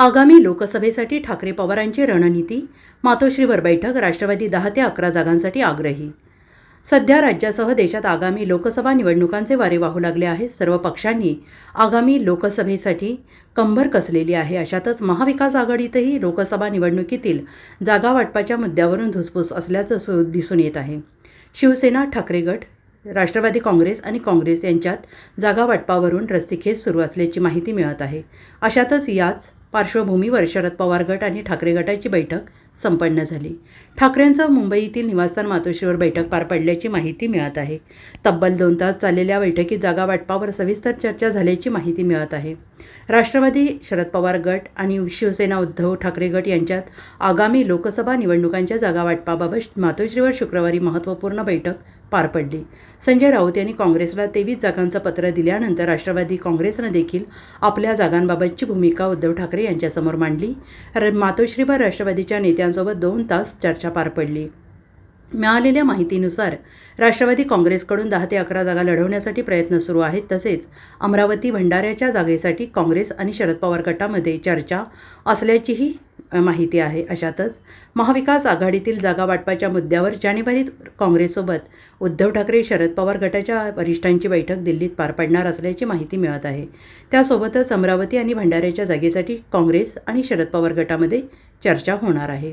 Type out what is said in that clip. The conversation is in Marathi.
आगामी लोकसभेसाठी ठाकरे पवारांची रणनीती मातोश्रीवर बैठक राष्ट्रवादी दहा ते अकरा जागांसाठी आग्रही. सध्या राज्यासह देशात आगामी लोकसभा निवडणुकांचे वारे वाहू लागले आहेत. सर्व पक्षांनी आगामी लोकसभेसाठी कंबर कसलेली आहे अशातच महाविकास आघाडीतही लोकसभा निवडणुकीतील जागा वाटपाच्या मुद्द्यावरून धुसफूस असल्याचं दिसून येत आहे. शिवसेना ठाकरे गट राष्ट्रवादी काँग्रेस आणि काँग्रेस यांच्यात जागा वाटपावरून रस्तीखेच सुरू असल्याची माहिती मिळत आहे. अशातच याच पार्श्वभूमीवर शरद पवार गट आणि ठाकरे गटाची बैठक संपन्न झाली. ठाकरेंचं मुंबईतील निवासस्थान मातोश्रीवर बैठक पार पडल्याची माहिती मिळत आहे. तब्बल दोन तास चाललेल्या बैठकीत जागा वाटपावर सविस्तर चर्चा झाल्याची माहिती मिळत आहे. राष्ट्रवादी शरद पवार गट आणि शिवसेना उद्धव ठाकरे गट यांच्यात आगामी लोकसभा निवडणुकांच्या जागा वाटपाबाबत मातोश्रीवर शुक्रवारी महत्त्वपूर्ण बैठक पार पडली. संजय राऊत यांनी काँग्रेसला तेवीस जागांचं पत्र दिल्यानंतर राष्ट्रवादी काँग्रेसनं देखील आपल्या जागांबाबतची भूमिका उद्धव ठाकरे यांच्यासमोर मांडली. र मातोश्रीवर राष्ट्रवादीच्या नेत्या नेत्यांसोबत दोन तास चर्चा पार पडली. मिळालेल्या माहितीनुसार राष्ट्रवादी काँग्रेसकडून दहा ते अकरा जागा लढवण्यासाठी प्रयत्न सुरू आहेत. तसेच अमरावती भंडाऱ्याच्या जागेसाठी काँग्रेस आणि शरद पवार गटामध्ये चर्चा असल्याचीही माहिती आहे. अशातच महाविकास आघाडीतील जागा वाटपाच्या मुद्द्यावर जानेवारीत काँग्रेससोबत उद्धव ठाकरे शरद पवार गटाच्या वरिष्ठांची बैठक दिल्लीत पार पडणार असल्याची माहिती मिळत आहे. त्यासोबतच अमरावती आणि भंडाऱ्याच्या जागेसाठी काँग्रेस आणि शरद पवार गटामध्ये चर्चा होणार आहे.